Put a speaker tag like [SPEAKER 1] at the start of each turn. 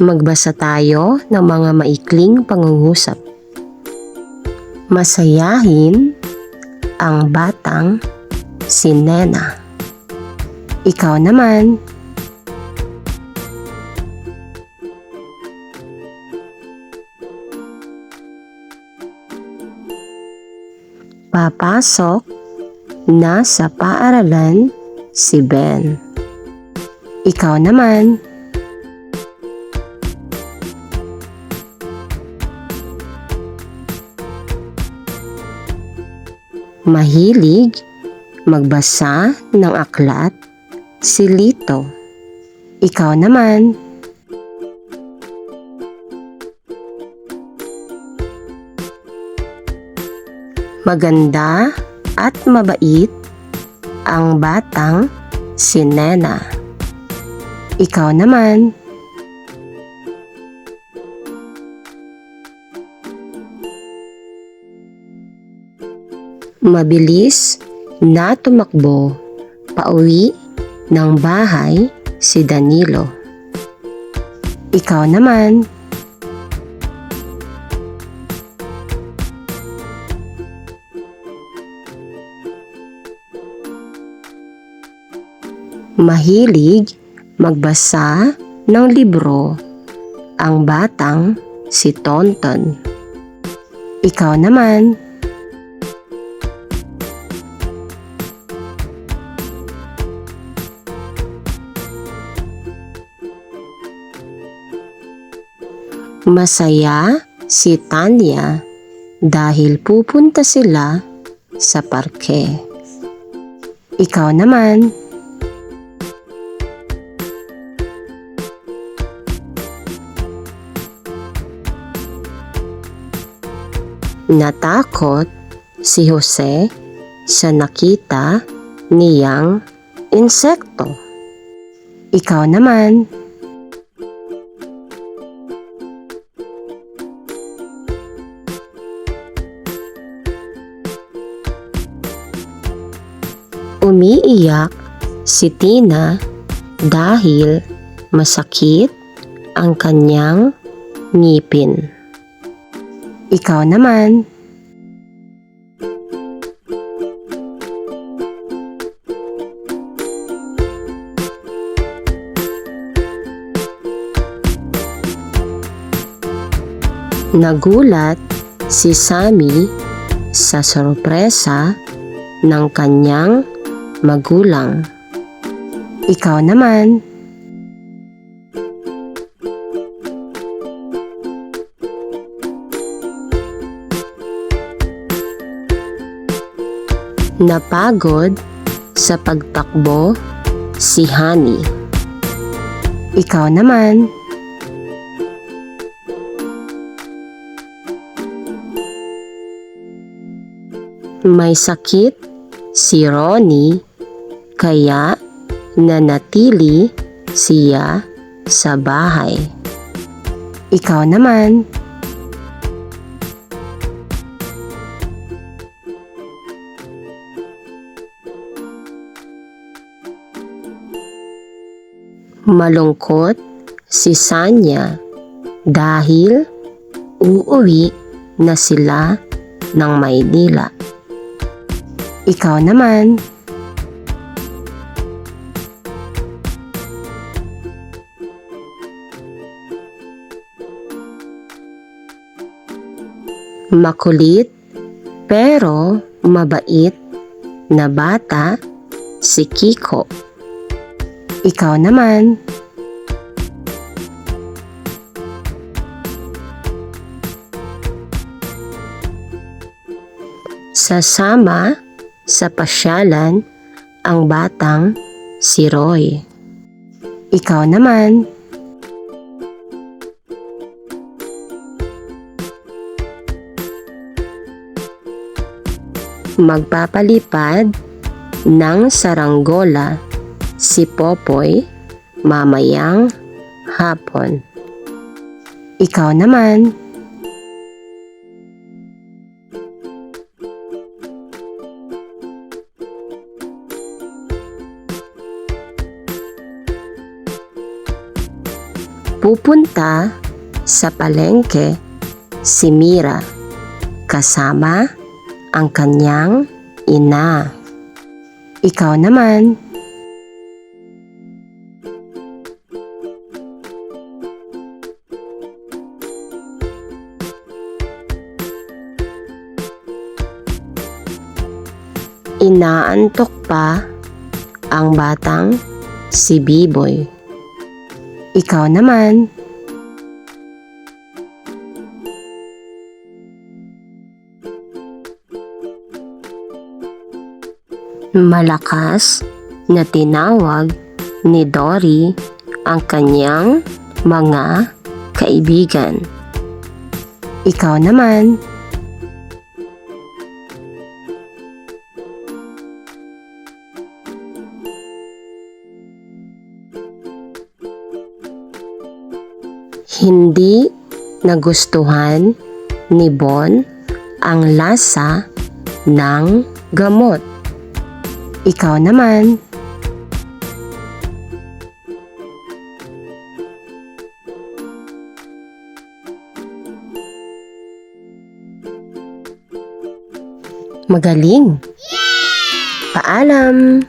[SPEAKER 1] Magbasa tayo ng mga maikling pangungusap. Masayahin ang batang si Nena. Ikaw naman, papasok na sa paaralan si Ben. Ikaw naman, mahilig magbasa ng aklat si Lito. Ikaw naman, maganda at mabait ang batang si Nena. Ikaw naman, mabilis na tumakbo pauwi ng bahay si Danilo. Ikaw naman, mahilig magbasa ng libro ang batang si Tonton. Ikaw naman, Masaya si Tanya dahil pupunta sila sa parke. Ikaw naman, natakot si Jose sa nakita niyang insekto. Ikaw naman, Umiiyak si Tina dahil masakit ang kanyang ngipin. Ikaw naman, nagulat si Sammy sa sorpresa ng kanyang magulang. Ikaw naman, napagod sa pagtakbo si Honey. Ikaw naman, may sakit si Ronnie kaya nanatili siya sa bahay. Ikaw naman, malungkot si Sanya dahil uuwi na sila ng Maynila. Ikaw naman, makulit pero mabait na bata si Kiko. Ikaw naman, sasama sa pasyalan ang batang si Roy. Ikaw naman, magpapalipad ng saranggola si Popoy mamayang hapon. Ikaw naman, pupunta sa palengke si Mira kasama ang kanyang ina. Ikaw naman, inaantok pa ang batang si Biboy. Ikaw naman, malakas na tinawag ni Dory ang kanyang mga kaibigan. Ikaw naman, hindi nagustuhan ni Bon ang lasa ng gamot. Ikaw naman, magaling. Paalam!